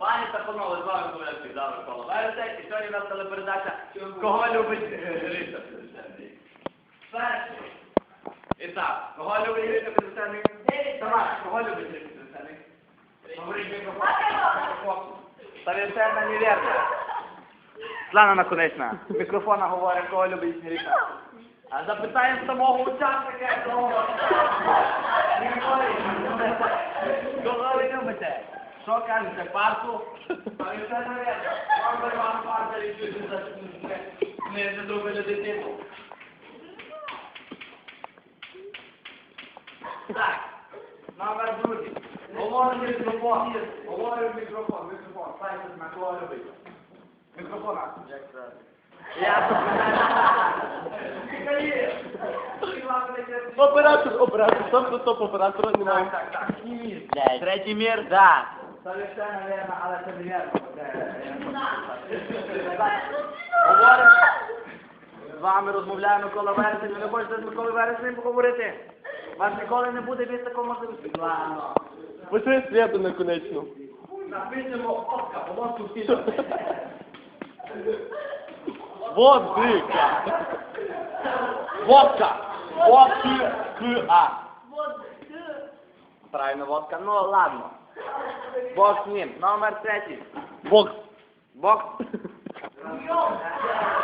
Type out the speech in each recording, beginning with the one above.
Пані та панове, з вами Коваляк Підав Микола і сьогодні у нас телепередача «Кого любить Гриша П'ятдесятник?» Перший. І так, кого любить Гриша П'ятдесятник? Тамара, кого любить Гриша П'ятдесятник? Говорить мікрофон. Совершенно неверно. Слана Наконечна, мікрофона говорить, кого любить Гриша. А запитаємо самого учасника, кого Кого Що кажете, парту? Совершенно верно. Вам би вам парта рішити за ми не зробили дитину. Так, номер другий. Говоримо в мікрофон. Говоримо в мікрофон, мікрофон. Станьте на кого любить. Мікрофон. Як це? Оператор, оператор, стоп, стоп, стоп, оператора немає. Так, так, так. Третій мір, да. Совершенно верно, але це не вірно. Говоримо. З вами розмовляє Микола Вересень, ви не хочете з Миколою Вереснем поговорити? У вас ніколи не буде більш такого можливості. Ладно. Пиши світу наконечно. Напишемо Оска, по мозку всі. Водика. Водка. Водки к а. Правильно, водка. Ну, ладно. Ним. Номер третій. Бокс. Бог.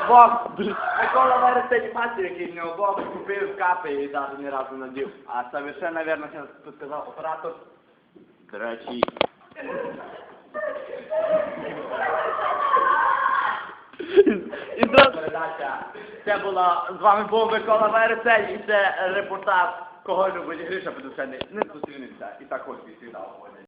Бог. Микола Вересень матір, який в нього Бог купив капи і навіть ні разу надів. А совершенно верно зараз сказав оператор. Третій. І зразу... Передача. Це була з вами був Микола Вересень і це репортаж, кого любить Гриша Петушений. Не зустрінемося. І так ось і сюди.